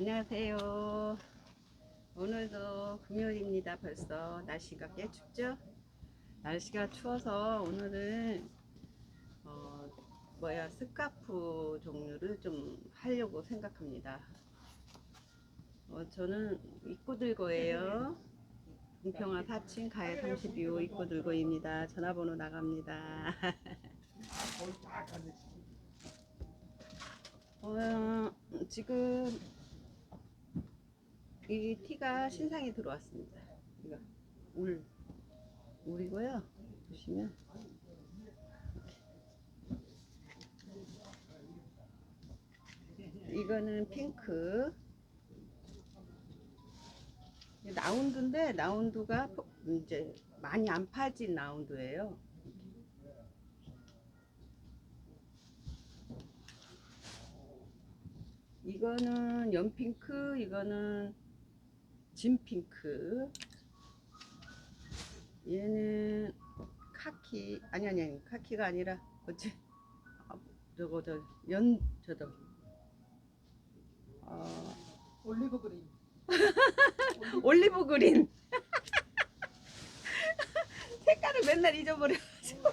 안녕하세요. 오늘도 금요일입니다. 벌써 날씨가 꽤 춥죠? 날씨가 추워서 오늘은 어, 뭐야 스카프 종류를 좀 하려고 생각합니다. 어, 저는 입고 들고예요. 은평화 4층 가해 32호 입고 들고입니다. 전화번호 나갑니다. 어, 지금 이 티가 신상이 들어왔습니다. 이거 울 울이고요. 보시면 이거는 핑크 라운드인데 라운드가 이제 많이 안 파진 라운드예요. 이거는 연핑크, 이거는 진핑크. 얘는 카키, 아니 아니 아니 카키가 아니라 어째 아, 저거 저연 저도 어, 올리브 그린. 올리브 그린. 색깔을 맨날 잊어버려가지고.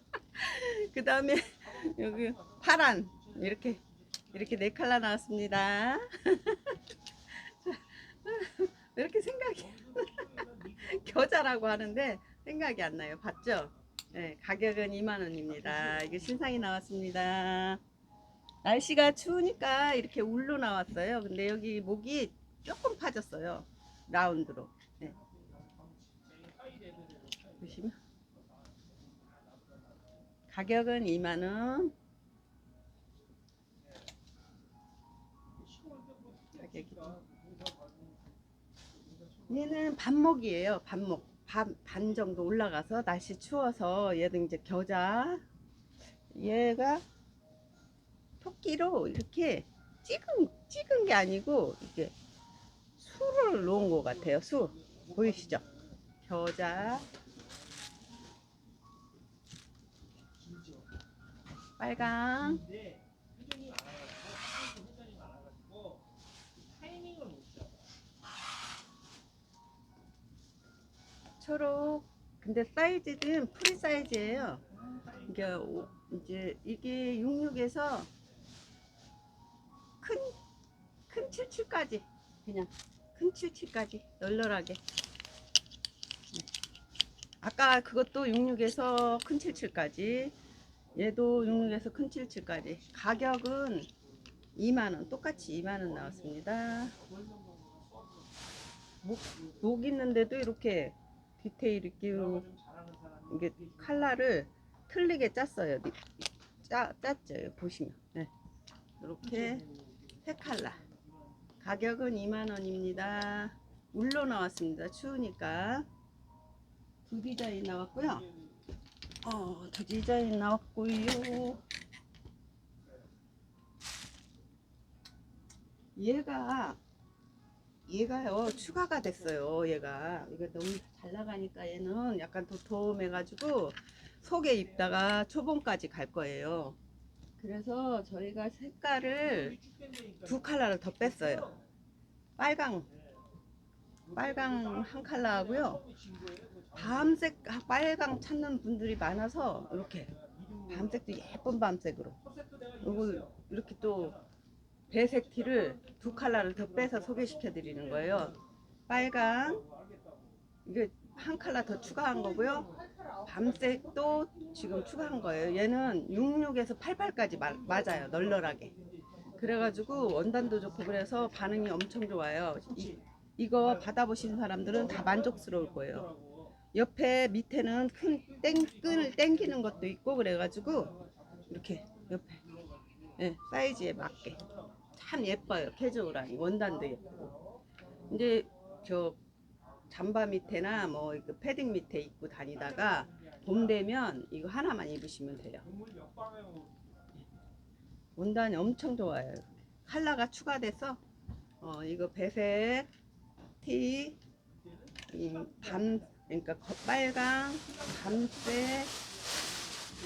그 다음에 여기 파란 이렇게 이렇게 네 컬러 나왔습니다. 왜 이렇게 생각이 겨자라고 하는데 생각이 안 나요. 봤죠? 네, 가격은 2만 원입니다. 이게 신상이 나왔습니다. 날씨가 추우니까 이렇게 울로 나왔어요. 근데 여기 목이 조금 파졌어요. 라운드로. 네. 보시면 가격은 2만 원. 얘는 반목이에요. 반목. 반, 반 정도 올라가서 날씨 추워서 얘도 이제 겨자. 얘가 토끼로 이렇게 찍은 찍은 게 아니고 이게 수를 놓은 것 같아요. 수 보이시죠? 겨자 빨강 근데 회전이 많아가지고 회전이 많아가지고 타이밍을 못 잡아. 초록 근데 사이즈는 프리 사이즈예요. 이게 오- 이제 이게 66에서 큰 큰 77까지 그냥 큰 77까지 널널하게. 네. 아까 그것도 66에서 큰 77까지 얘도 66에서 큰 77까지 가격은 2만원 똑같이 2만원 나왔습니다 목, 목 있는데도 이렇게 잘하는 사람이 이게 칼라를 틀리게 짰어요. 니- 짜, 짰죠. 보시면. 네. 이렇게 세 칼라. 가격은 2만원입니다. 울로 나왔습니다. 추우니까. 두 디자인 나왔고요. 어, 두 디자인 나왔고요. 얘가 얘가요 추가가 됐어요 얘가. 이거 너무 잘 나가니까 얘는 약간 도톰해 가지고 속에 입다가 초봉까지 갈 거예요. 그래서 저희가 색깔을 두 컬러를 더 뺐어요. 빨강 빨강 한 컬러 하고요. 밤색 빨강 찾는 분들이 많아서 이렇게 밤색도 예쁜 밤색으로. 그리고 이렇게 또 배색 티를 두 컬러를 더 빼서 소개시켜 드리는 거예요. 빨강 이게 한 컬러 더 추가한 거고요. 밤색도 지금 추가한 거예요. 얘는 66에서 88까지 마, 맞아요. 널널하게. 그래가지고 원단도 좋고 그래서 반응이 엄청 좋아요. 이, 이거 받아보신 사람들은 다 만족스러울 거예요. 옆에 밑에는 큰 땡, 끈을 땡기는 것도 있고 그래가지고 이렇게 옆에 예, 사이즈에 맞게 참 예뻐요. 캐주얼하니. 원단도 예쁘고. 이제 저 잠바 밑에나 뭐 패딩 밑에 입고 다니다가 봄 되면 이거 하나만 입으시면 돼요. 원단이 엄청 좋아요. 컬러가 추가돼서 어 이거 배색 티, 이밤 그러니까 거- 빨강, 밤색,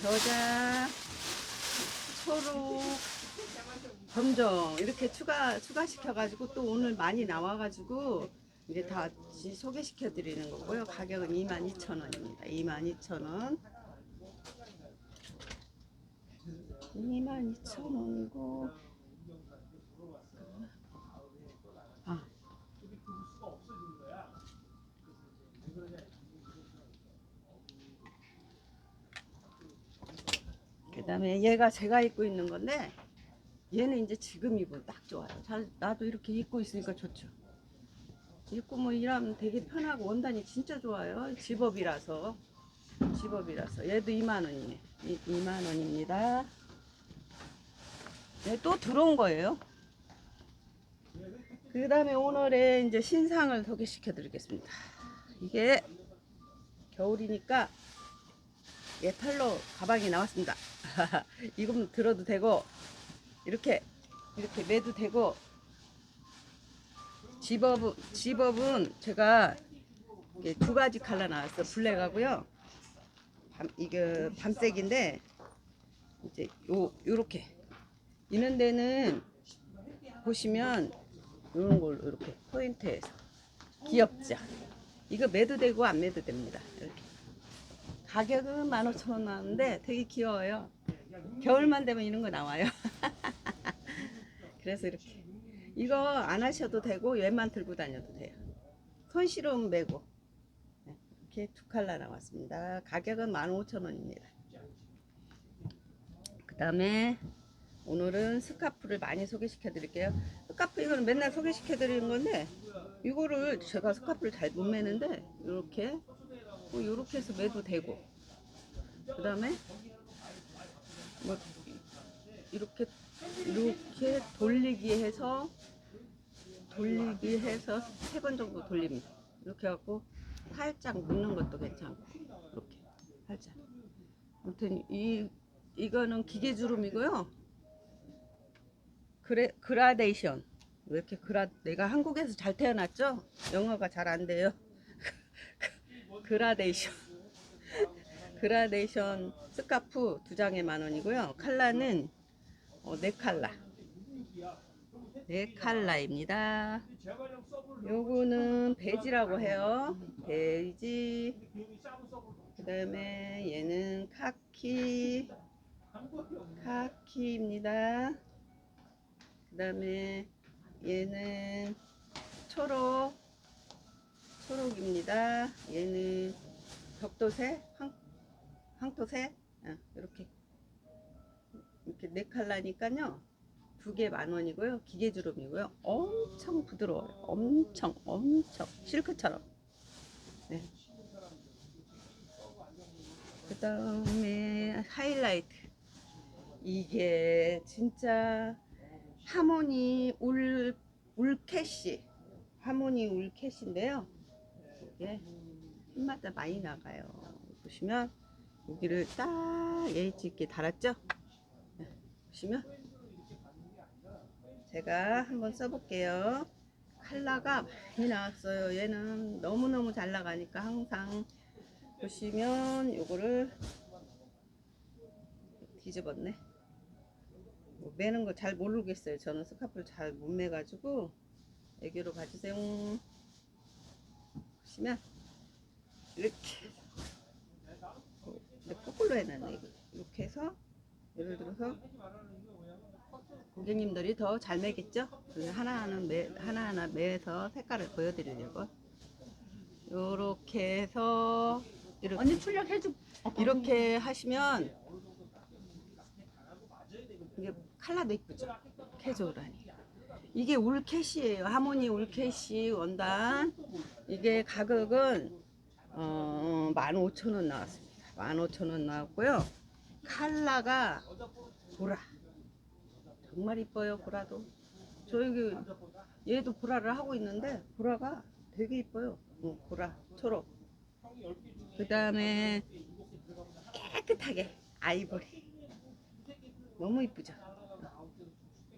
겨자, 초록, 점점 이렇게 추가 추가시켜 가지고 또 오늘 많이 나와 가지고 이제 다 같이 소개시켜 드리는 거고요. 가격은 22,000원입니다. 22,000원. 22,000원이고 아 그다음에 얘가 제가 입고 있는 건데 얘는 이제 지금 입으면 딱 좋아요. 잘 나도 이렇게 입고 있으니까 좋죠. 입고 뭐 일하면 되게 편하고 원단이 진짜 좋아요. 집업이라서 집업이라서 얘도 2만 원이네. 2만 원입니다. 네, 또 들어온 거예요. 그 다음에 오늘의 이제 신상을 소개시켜 드리겠습니다. 이게 겨울이니까 예, 털로 가방이 나왔습니다. 이건 들어도 되고, 이렇게, 이렇게 매도 되고, 집업은, 집업은 제가 이게 두 가지 컬러 나왔어. 블랙하고요. 밤, 이거 밤색인데, 이제 요, 요렇게. 이런 데는 보시면, 요런 걸로 이렇게 포인트해서. 귀엽죠? 이거 매도 되고 안 매도 됩니다. 이렇게. 가격은 15,000원 나왔는데 되게 귀여워요. 겨울만 되면 이런 거 나와요. 그래서 이렇게. 이거 안 하셔도 되고 얘만 들고 다녀도 돼요. 손실은 매고. 네, 이렇게 두 칼라 나왔습니다. 가격은 15,000원입니다. 그 다음에 오늘은 스카프를 많이 소개시켜 드릴게요. 스카프 이거는 맨날 소개시켜 드리는 건데 이거를 제가 스카프를 잘 못 매는데 이렇게 뭐 이렇게 해서 매도 되고 그 다음에 뭐 이렇게 이렇게 돌리기 해서 돌리기 해서 세 번 정도 돌립니다. 이렇게 하고 살짝 묶는 것도 괜찮고 이렇게 살짝. 아무튼 이 이거는 기계 주름이고요. 그래 그라데이션. 왜 이렇게 그라 내가 한국에서 잘 태어났죠? 영어가 잘 안 돼요. 그라데이션. 그라데이션 스카프 두 장에 만 원이고요. 칼라는 어, 네 칼라 네 칼라입니다. 요거는 베지라고 해요. 베지 그 다음에 얘는 카키 카키입니다. 그 다음에 얘는 초록 초록입니다. 얘는 벽도새, 황, 황토새, 아, 이렇게 이렇게 네 칼라니까요. 두 개 만 원이고요. 기계 주름이고요. 엄청 부드러워요. 엄청 엄청 실크처럼. 네. 그다음에 하이라이트. 이게 진짜 하모니 울 울캐시 하모니 울캐시인데요. 이게 핀마다 많이 나가요. 보시면 여기를 딱 H 있게 달았죠? 네, 보시면 제가 한번 써볼게요. 칼라가 많이 나왔어요. 얘는 너무너무 잘 나가니까 항상 보시면 요거를 뒤집었네. 뭐 매는 거 잘 모르겠어요. 저는 스카프를 잘 못 매가지고 애교로 봐주세요. 보시면 이렇게 근데 거꾸로 해놨네. 이렇게 해서 예를 들어서 고객님들이 더 잘 매겠죠? 그래서 하나하나 매, 하나하나 매서 색깔을 보여드리려고 이렇게 해서 이렇게 언니 출력해줘. 이렇게 하시면 이게 컬러도 이쁘죠? 캐주얼하니 이게 울캐시예요 하모니 울캐시 원단 이게 가격은 어, 15,000원 나왔습니다 15,000원 나왔고요 컬러가 보라. 정말 이뻐요 보라도. 저 여기 얘도 보라를 하고 있는데 보라가 되게 이뻐요. 어, 보라 초록. 그 다음에 깨끗하게 아이보리. 너무 이쁘죠?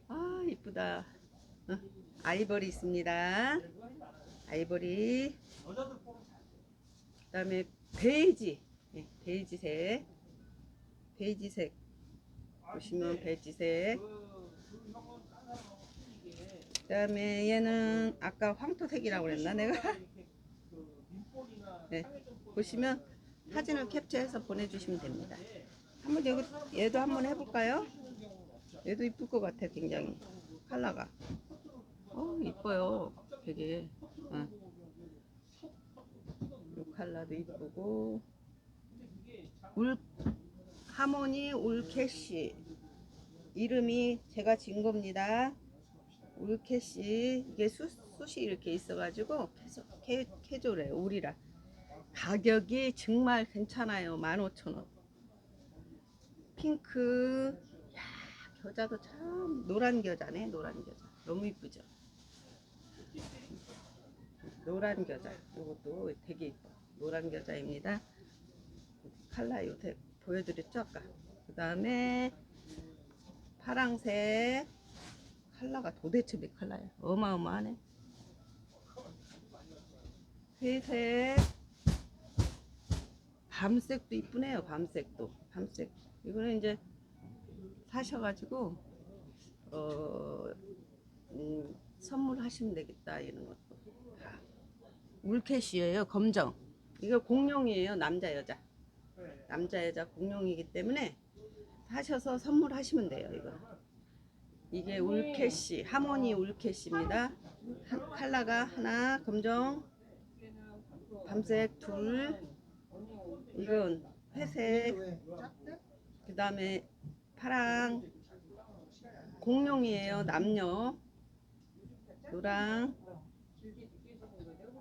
아 이쁘다. 어, 아이보리 있습니다. 아이보리. 그 다음에 베이지. 예, 베이지색 베이지색 보시면 베이지색 그 다음에 얘는 아까 황토색이라고 그랬나 내가 그 네. 보시면 사진을 캡처해서 보내주시면 됩니다. 한번 여기 얘도 한번 해볼까요? 얘도 이쁠 것 같아 굉장히 컬러가. 어 이뻐요 되게. 어. 이 컬러도 이쁘고 울 하모니 울캐시. 이름이 제가 진 겁니다. 울캐시. 이게 수, 숫이 이렇게 있어가지고 캐조, 캐, 캐조래 울이라. 가격이 정말 괜찮아요. 15,000원. 핑크. 야 겨자도 참 노란 겨자네 노란 겨자. 너무 이쁘죠? 노란 겨자. 이것도 되게 이뻐. 노란 겨자입니다. 칼라 요새 보여드렸죠 아까? 그 다음에 파랑색 컬러가 도대체 몇 컬러야 어마어마하네. 회색. 밤색도 이쁘네요 밤색도. 밤색. 이거는 이제 사셔가지고 어 음, 선물하시면 되겠다 이런 것도. 다 울캣이에요 검정. 이거 공룡이에요 남자 여자 남자 여자 공룡이기 때문에 사셔서 선물하시면 돼요 이거. 이게 울캐시 하모니 울캐시입니다. 한- 컬러가 하나 검정 밤색 둘 이건 회색 그 다음에 파랑 공룡이에요 남녀. 노랑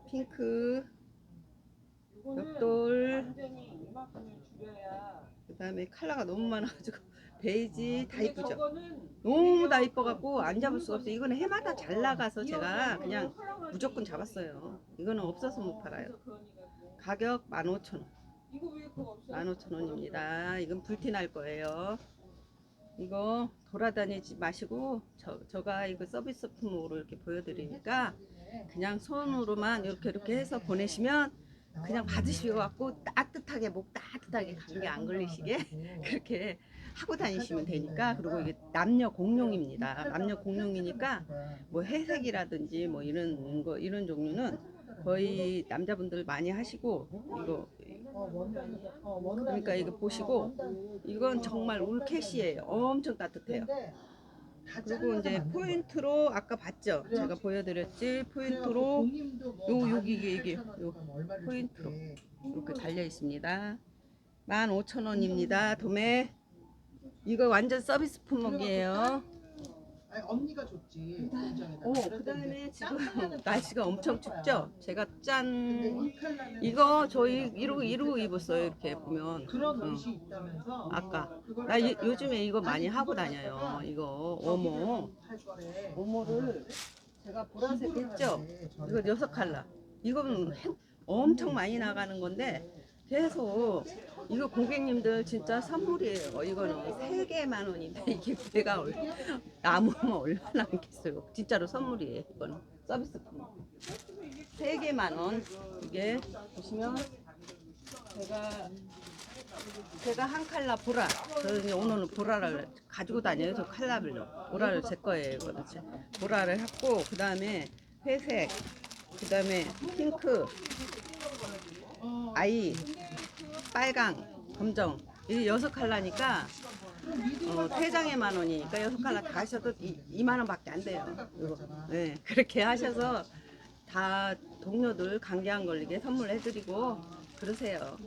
핑크 벽돌 그 다음에 컬러가 너무 많아가지고 베이지 다 이쁘죠? 너무 다 이뻐갖고 안 잡을 수가 없어요. 이거는 해마다 잘 나가서 제가 그냥 무조건 잡았어요. 이거는 없어서 못 팔아요. 가격 15,000원. 15,000원입니다. 이건 불티 날 거예요. 이거 돌아다니지 마시고 저, 저가 이거 서비스 품으로 이렇게 보여드리니까 그냥 손으로만 이렇게 이렇게 해서 보내시면 그냥 받으시고 갖고 따뜻하게 목 따뜻하게 감기 안 걸리시게 그렇게 하고 다니시면 되니까. 그리고 이게 남녀 공룡입니다. 남녀 공룡이니까 뭐 회색이라든지 뭐 이런 거 이런 종류는 거의 남자분들 많이 하시고 이거 그러니까 이거 보시고 이건 정말 울캣이에요. 엄청 따뜻해요. 그리고 이제 포인트로 아까 봤죠? 제가 보여드렸지 포인트로 요 여기 이게 이게 요 포인트로 이렇게 달려 있습니다. 15,000원입니다. 도매. 이거 완전 서비스 품목이에요. 아니 언니가 줬지. 오, 그다음에 지금 날씨가 엄청 춥죠? 제가 짠이 이거 저희 이러고 이러고 입었어요. 이렇게 보면. 그런 응. 옷이 있다면서. 아까 그걸 나 이- 갖다가 요즘에 이거 많이 하고 다녀요. 이거. 할 거래. 오모를 제가 보라색 기부를 했죠? 하는데 이거 여섯 칼라. 이건 해- 엄청 많이 나가는 건데 계속 이거 고객님들 진짜 선물이에요. 이거는 세 개 만 원인데 이게 배가 얼- 남으면 얼마나 많겠어요. 진짜로 선물이에요. 이거는 서비스품. 세 개 만 원. 이게 보시면 제가 제가 한 칼라 보라. 저는 오늘은 보라를 가지고 다녀요. 저 칼라별로. 보라를 제 거예요. 이거는 제- 보라를 했고 그 다음에 회색, 그 다음에 핑크, 아이, 빨강, 검정. 이게 여섯 칼라니까 어, 세 장에 만 원이니까 여섯 칼라 다 하셔도 이, 2만 원밖에 안 돼요. 이거. 네, 그렇게 하셔서 다 동료들 감기 안 걸리게 선물해드리고 그러세요.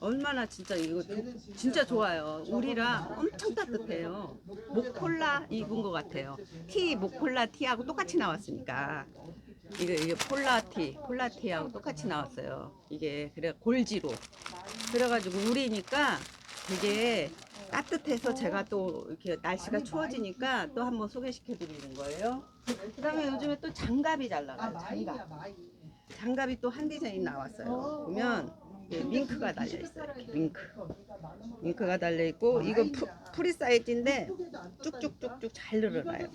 얼마나 진짜 이거 조- 진짜 좋아요. 우리랑 엄청 따뜻해요. 목폴라 입은 것 같아요. 티 목폴라 티하고 똑같이 나왔으니까 이거 이게 폴라 티 폴라 티하고 똑같이 나왔어요. 이게 그래 골지로 그래가지고 우리니까 되게 따뜻해서 제가 또 이렇게 날씨가 추워지니까 또 한번 소개시켜 드리는 거예요. 그다음에 요즘에 또 장갑이 잘아 나가요. 장갑. 장갑이 또 한 디자인 나왔어요. 보면 예, 밍크가 달려 있어요. 이렇게 밍크. 밍크가 달려 있고 이건 푸, 프리 사이즈인데 쭉쭉쭉쭉 잘 늘어나요.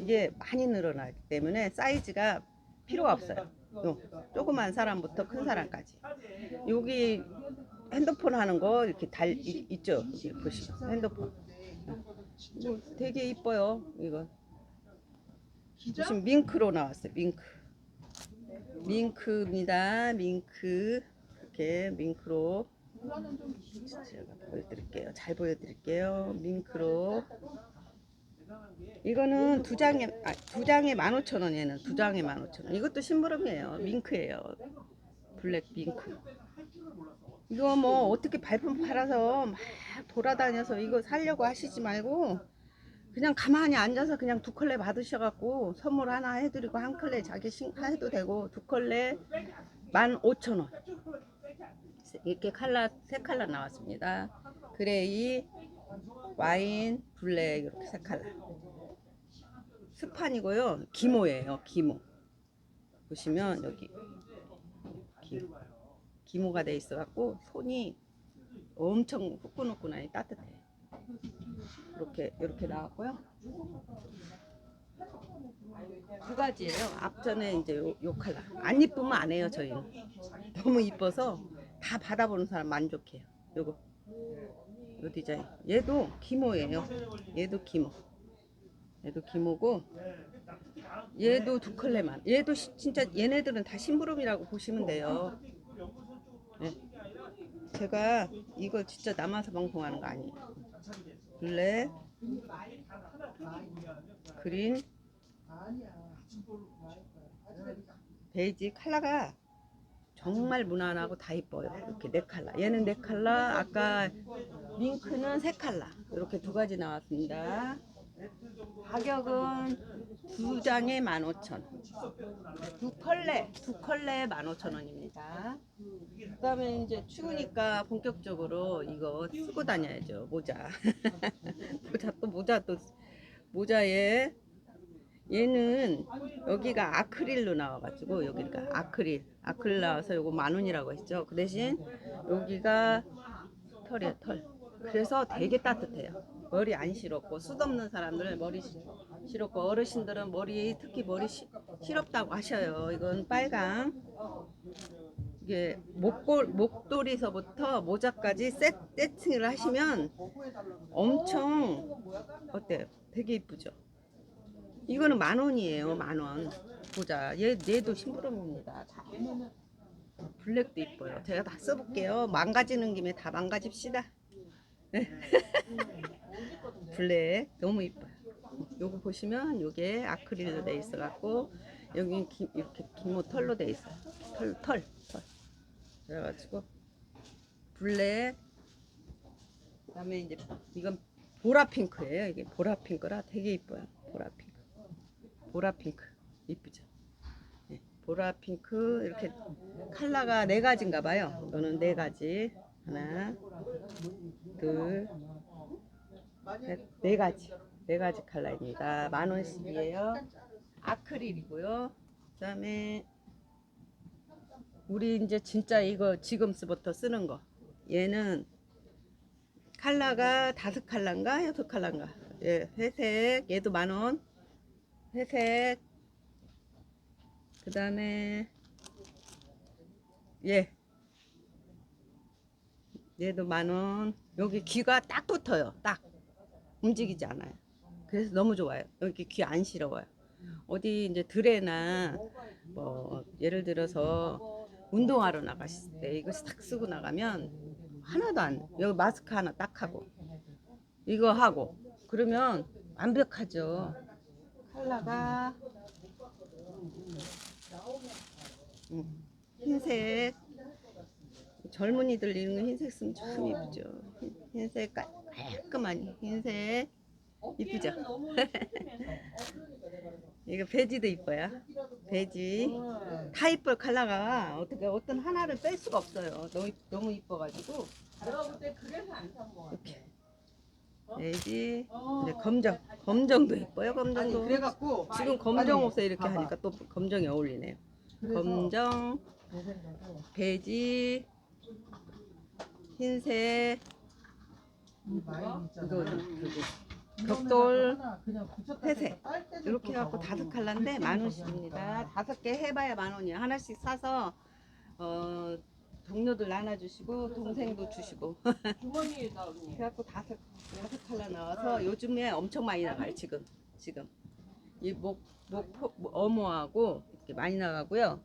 이게 많이 늘어나기 때문에 사이즈가 필요가 없어요. 요, 조그만 사람부터 큰 사람까지. 여기 핸드폰 하는 거 이렇게 달 이- 있죠. 보시면 핸드폰. 이거 되게 이뻐요. 이거? 지금 밍크로 나왔어요. 밍크. 밍크입니다. 밍크. 이렇게 밍크로. 제가 보여드릴게요. 잘 보여드릴게요. 밍크로. 이거는 두 장에 아, 두 장에 15,000원 얘는 두 장에 15,000원. 이것도 심부름이에요. 밍크예요. 블랙 밍크. 이거 뭐 어떻게 발품 팔아서 막 돌아다녀서 이거 살려고 하시지 말고 그냥 가만히 앉아서 그냥 두 컬레 받으셔갖고 선물 하나 해드리고 한 컬레 자기 신 해도 되고 두 컬레 15,000원. 이렇게 칼라 세 칼라 나왔습니다. 그레이, 와인, 블랙 이렇게 세 칼라. 스판이고요. 기모예요. 기모. 보시면 여기 기, 기모가 돼 있어 갖고 손이 엄청 후끈후끈하니 따뜻해. 이렇게 이렇게 나왔고요. 두 가지예요. 앞전에 이제 요, 요 칼라. 안 이쁘면 안 해요, 저희는. 너무 이뻐서 다 받아보는 사람 만족해요. 요거. 요 디자인. 얘도 기모예요. 얘도 기모. 얘도 기모고 얘도 두 컬레만. 얘도 시- 진짜 얘네들은 다 심부름이라고 보시면 돼요. 네. 제가 이걸 진짜 남아서 방송하는 거 아니에요. 블랙, 그린. 베이지 컬러가 정말 무난하고 다 이뻐요. 이렇게 네 컬러. 얘는 네 컬러, 아까 밍크는 세 컬러. 이렇게 두 가지 나왔습니다. 가격은 두 장에 15,000원. 두 컬레, 두 컬레에 15,000원입니다. 그다음에 이제 추우니까 본격적으로 이거 쓰고 다녀야죠. 모자. 모자 또 모자 또 모자에 얘는 여기가 아크릴로 나와가지고 여기가 아크릴 아크릴 나와서 요거 만 원이라고 했죠. 그 대신 여기가 털이에요 털. 그래서 되게 따뜻해요. 머리 안 시렵고 숱 없는 사람들 머리 시- 시렵고 어르신들은 머리 특히 머리 시, 시렵다고 하셔요. 이건 빨강. 이게 목골 목도리서부터 모자까지 세, 세팅을 하시면 엄청 어때요? 되게 이쁘죠? 이거는 만 원이에요, 만 원. 보자. 얘, 얘도 심부름입니다. 자, 블랙도 이뻐요. 제가 다 써볼게요. 망가지는 김에 다 망가집시다. 네. 블랙 너무 이뻐요. 요거 보시면 요게 아크릴로 돼 있어 갖고 여기 기, 이렇게 기모 털로 돼 있어요. 털, 털, 털. 그래가지고 블랙. 그다음에 이제 이건 보라 핑크예요. 이게 보라 핑크라 되게 이뻐요. 보라 핑크. 보라 핑크 이쁘죠? 네, 보라 핑크 이렇게 컬러가 네 가지인가 봐요. 이거는 네 가지. 하나, 둘, 셋, 네 가지. 네 가지 컬러입니다. 만 원씩이에요. 아크릴이고요. 그다음에 우리 이제 진짜 이거 지금부터 쓰는 거. 얘는 컬러가 다섯 컬러인가 여섯 컬러인가. 예, 회색. 얘도 만 원. 회색. 그 다음에, 예. 얘도 만 원. 여기 귀가 딱 붙어요. 딱. 움직이지 않아요. 그래서 너무 좋아요. 여기 귀 안 시려워요. 어디 이제 들에나 뭐 예를 들어서 운동하러 나가실 때 이거 싹 쓰고 나가면 하나도 안 여기 마스크 하나 딱 하고 이거 하고 그러면 완벽하죠. 컬러가 음, 흰색 젊은이들 이런 거 흰색 쓰면 참 이쁘죠. 흰- 흰색 깔- 깔끔한 흰색 이쁘죠. 이거 베지도 이뻐요. 베지 다 이뻐요 컬러가 어떻게 어떤 하나를 뺄 수가 없어요. 너무 이- 너무 이뻐가지고 내가 볼때 그래서 안산거 같아. 이렇게 베지 이제 검정 검정도 이뻐요. 아니 검정도 그래갖고 지금 검정 아니, 옷에 이렇게 봐봐. 하니까 또 검정이 어울리네요. 그래서 검정, 내 생각에 베지, 흰색, 이 있잖아. 그거 이거는 벽돌, 그냥 붙였다 회색. 뺐다 빨 때도 이렇게 또 해갖고 나오고. 다섯 칼라인데 만 원씩입니다. 다섯 개 해봐야 만 원이야. 하나씩 사서 어 동료들 나눠주시고 동생도 주시고 주머니에다 언니. 그래갖고 다섯 다섯 칼라 나와서 요즘에 엄청 많이 나가요 지금 지금 이목 목, 어모하고 이렇게 많이 나가고요.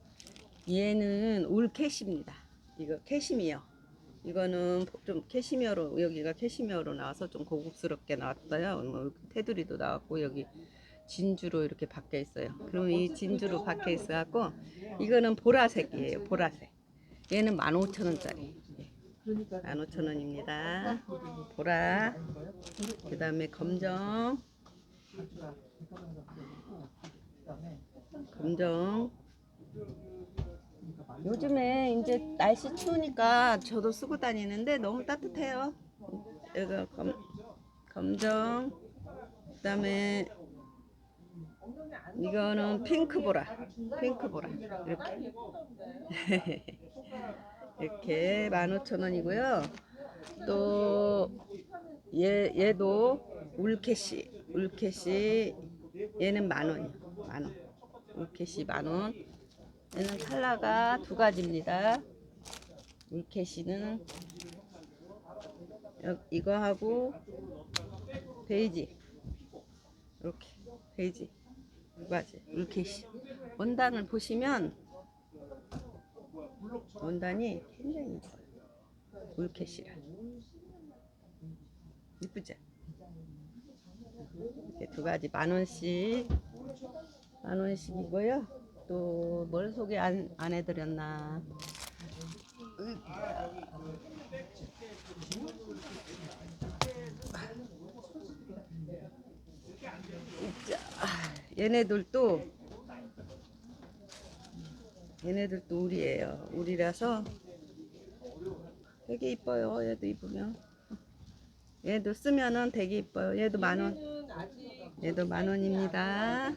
얘는 울 캐시입니다. 이거 캐시미어. 이거는 좀 캐시미어로 여기가 캐시미어로 나와서 좀 고급스럽게 나왔어요. 뭐 테두리도 나왔고 여기 진주로 이렇게 박혀 있어요. 그럼 이 진주로 박혀 있어 갖고 이거는 보라색이에요. 보라색. 얘는 15,000원짜리. 그러니까 15,000원입니다. 보라. 그 다음에 검정. 검정. 그러니까 요즘에 이제 날씨 추우니까 저도 쓰고 다니는데 너무 따뜻해요. 이거 검, 검정. 그 다음에 이거는 핑크보라. 핑크보라. 이렇게. 이렇게 15,000원이고요. 또 얘, 얘도 울캐시. 울캐시 얘는 만 원이요. 만 원. 울캐시 만 원. 얘는 컬러가 두 가지입니다. 물캐시는 여- 이거하고 베이지 이렇게 베이지 두 가지 물캐시 원단을 보시면 원단이 굉장히 예뻐요. 물캐시라 이쁘죠? 이렇게 두 가지 만 원씩 만 원씩이고요. 또 뭘 소개 안, 안 해드렸나? 자, 얘네들도 얘네들도 울이에요. 울이라서 되게 이뻐요. 얘도 이쁘면 얘도 쓰면은 되게 이뻐요. 얘도 만 원. 얘는 아직 얘도 만 원입니다.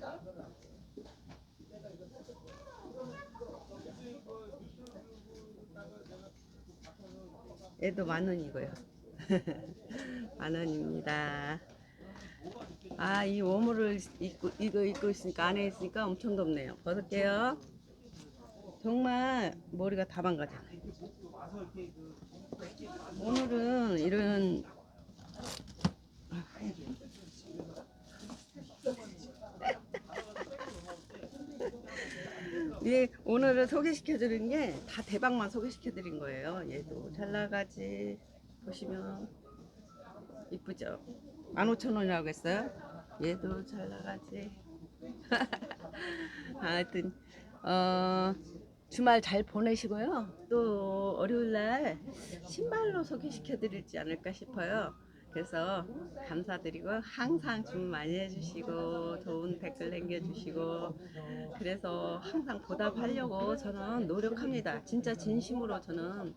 얘도 만 원이고요. 만 원입니다. 아, 이 워물을 입고, 이거 입고 있으니까, 안에 있으니까 엄청 덥네요. 벗을게요. 정말 머리가 다 망가잖아요. 오늘은 이런 예, 오늘은 소개시켜 드린 게 다 대박만 소개시켜 드린 거예요. 얘도 잘 나가지. 보시면 이쁘죠? 15,000원이라고 했어요. 얘도 잘 나가지. 하여튼 어, 주말 잘 보내시고요. 또 월요일 날 신발로 소개시켜 드리지 않을까 싶어요. 그래서 감사드리고 항상 주문 많이 해주시고 좋은 댓글 남겨주시고 그래서 항상 보답하려고 저는 노력합니다. 진짜 진심으로 저는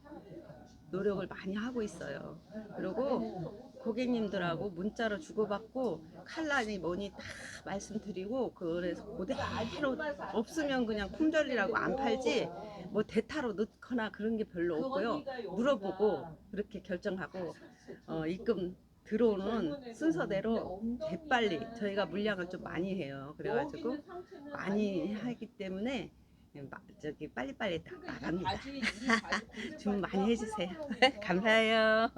노력을 많이 하고 있어요. 그리고 고객님들하고 문자로 주고받고 칼라니 뭐니 다 말씀드리고 그래서 그대로 없으면 그냥 품절이라고 안 팔지 뭐 대타로 넣거나 그런 게 별로 없고요. 물어보고 그렇게 결정하고 어, 입금 들어오는 순서대로 재빨리 저희가 물량을 좀 많이 해요. 그래가지고 많이 하기 때문에 마- 저기 빨리빨리 다 나갑니다. 주문 많이 해주세요. 감사해요.